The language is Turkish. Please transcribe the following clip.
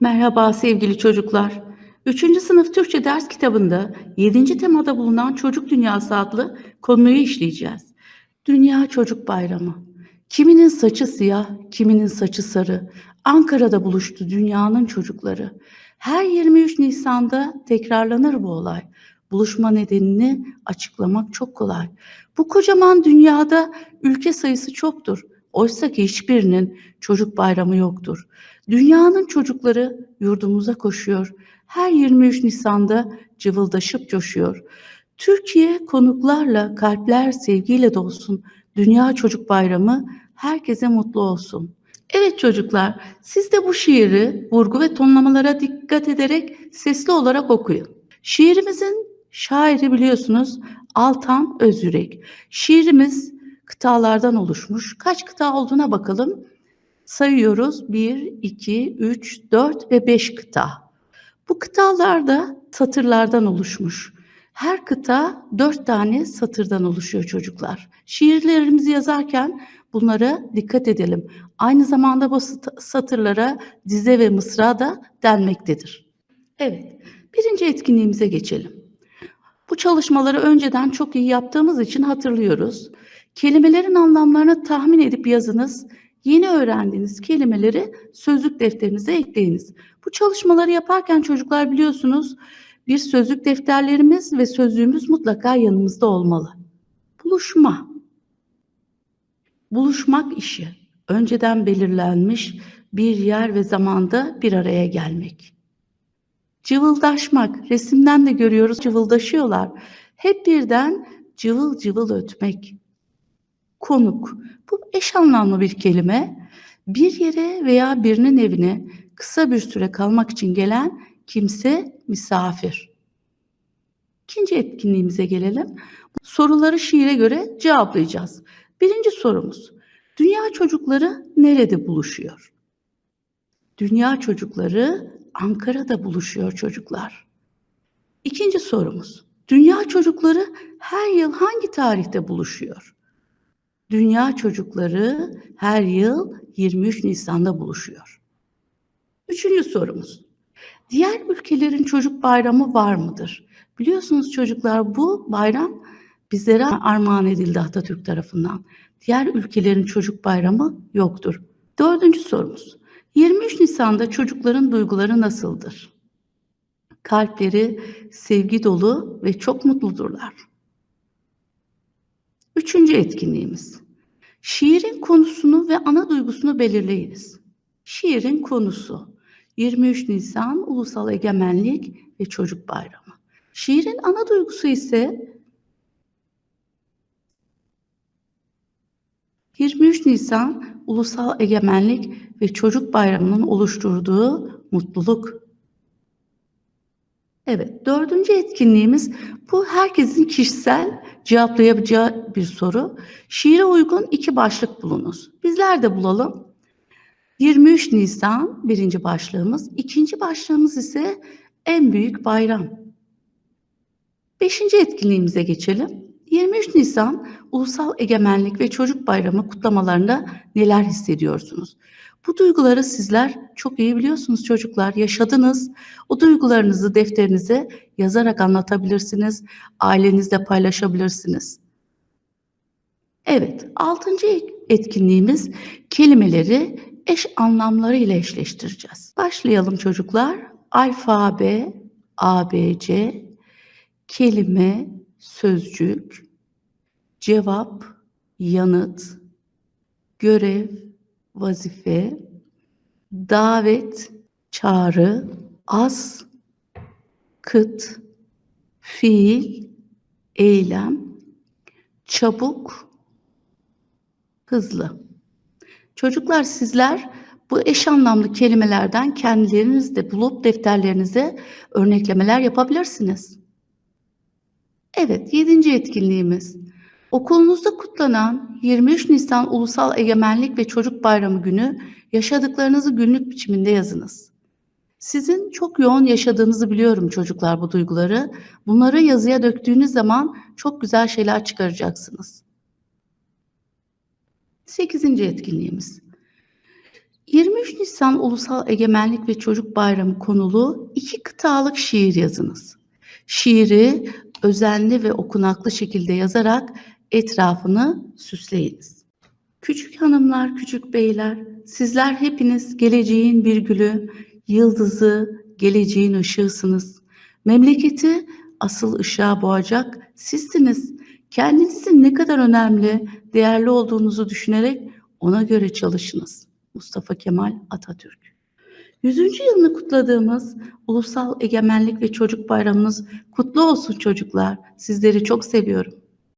Merhaba sevgili çocuklar. 3. sınıf Türkçe ders kitabında 7. temada bulunan Çocuk Dünyası adlı konuyu işleyeceğiz. Dünya Çocuk Bayramı. Kiminin saçı siyah, kiminin saçı sarı. Ankara'da buluştu dünyanın çocukları. Her 23 Nisan'da tekrarlanır bu olay. Buluşma nedenini açıklamak çok kolay. Bu kocaman dünyada ülke sayısı çoktur. Oysa ki hiçbirinin çocuk bayramı yoktur. Dünyanın çocukları yurdumuza koşuyor. Her 23 Nisan'da cıvıldaşıp coşuyor. Türkiye konuklarla, kalpler sevgiyle dolsun. Dünya Çocuk Bayramı herkese mutlu olsun. Evet çocuklar, siz de bu şiiri vurgu ve tonlamalara dikkat ederek sesli olarak okuyun. Şiirimizin şairi biliyorsunuz Altan Özyürek. Şiirimiz kıtalardan oluşmuş. Kaç kıta olduğuna bakalım. Sayıyoruz. 1, 2, 3, 4 ve 5 kıta. Bu kıtalarda satırlardan oluşmuş. Her kıta 4 tane satırdan oluşuyor çocuklar. Şiirlerimizi yazarken bunlara dikkat edelim. Aynı zamanda bu satırlara dize ve mısra da denmektedir. Evet, birinci etkinliğimize geçelim. Bu çalışmaları önceden çok iyi yaptığımız için hatırlıyoruz. Kelimelerin anlamlarını tahmin edip yazınız. Yeni öğrendiğiniz kelimeleri sözlük defterinize ekleyiniz. Bu çalışmaları yaparken çocuklar biliyorsunuz bir sözlük defterlerimiz ve sözlüğümüz mutlaka yanımızda olmalı. Buluşma. Buluşmak işi. Önceden belirlenmiş bir yer ve zamanda bir araya gelmek. Cıvıldaşmak. Resimden de görüyoruz cıvıldaşıyorlar. Hep birden cıvıl cıvıl ötmek. Konuk. Bu eş anlamlı bir kelime. Bir yere veya birinin evine kısa bir süre kalmak için gelen kimse misafir. İkinci etkinliğimize gelelim. Soruları şiire göre cevaplayacağız. Birinci sorumuz. Dünya çocukları nerede buluşuyor? Dünya çocukları Ankara'da buluşuyor çocuklar. İkinci sorumuz. Dünya çocukları her yıl hangi tarihte buluşuyor? Dünya çocukları her yıl 23 Nisan'da buluşuyor. Üçüncü sorumuz. Diğer ülkelerin çocuk bayramı var mıdır? Biliyorsunuz çocuklar bu bayram bizlere armağan edildi Atatürk tarafından. Diğer ülkelerin çocuk bayramı yoktur. Dördüncü sorumuz. 23 Nisan'da çocukların duyguları nasıldır? Kalpleri sevgi dolu ve çok mutludurlar. Üçüncü etkinliğimiz. Şiirin konusunu ve ana duygusunu belirleyiniz. Şiirin konusu 23 Nisan Ulusal Egemenlik ve Çocuk Bayramı. Şiirin ana duygusu ise 23 Nisan Ulusal Egemenlik ve Çocuk Bayramı'nın oluşturduğu mutluluk. Evet, dördüncü etkinliğimiz bu herkesin kişisel cevaplayabileceği bir soru. Şiire uygun iki başlık bulunuz. Bizler de bulalım. 23 Nisan birinci başlığımız. ikinci başlığımız ise en büyük bayram. Beşinci etkinliğimize geçelim. 23 Nisan Ulusal Egemenlik ve Çocuk Bayramı kutlamalarında neler hissediyorsunuz? Bu duyguları sizler çok iyi biliyorsunuz çocuklar, yaşadınız. O duygularınızı defterinize yazarak anlatabilirsiniz, ailenizle paylaşabilirsiniz. Evet, altıncı etkinliğimiz kelimeleri eş anlamları ile eşleştireceğiz. Başlayalım çocuklar. Alfabe, ABC, kelime, sözcük, cevap, yanıt, görev, vazife, davet, çağrı, az, kıt, fiil, eylem, çabuk, hızlı. Çocuklar sizler bu eş anlamlı kelimelerden kendileriniz de bulup defterlerinize örneklemeler yapabilirsiniz. Evet, yedinci etkinliğimiz. Okulunuzda kutlanan 23 Nisan Ulusal Egemenlik ve Çocuk Bayramı günü yaşadıklarınızı günlük biçiminde yazınız. Sizin çok yoğun yaşadığınızı biliyorum çocuklar bu duyguları. Bunları yazıya döktüğünüz zaman çok güzel şeyler çıkaracaksınız. Sekizinci etkinliğimiz. 23 Nisan Ulusal Egemenlik ve Çocuk Bayramı konulu iki kıtalık şiir yazınız. Şiiri özenli ve okunaklı şekilde yazarak etrafını süsleyiniz. Küçük hanımlar, küçük beyler, sizler hepiniz geleceğin bir gülü, yıldızı, geleceğin ışığısınız. Memleketi asıl ışığa boğacak sizsiniz. Kendinizin ne kadar önemli, değerli olduğunuzu düşünerek ona göre çalışınız. Mustafa Kemal Atatürk 100. yılını kutladığımız Ulusal Egemenlik ve Çocuk Bayramınız kutlu olsun çocuklar. Sizleri çok seviyorum.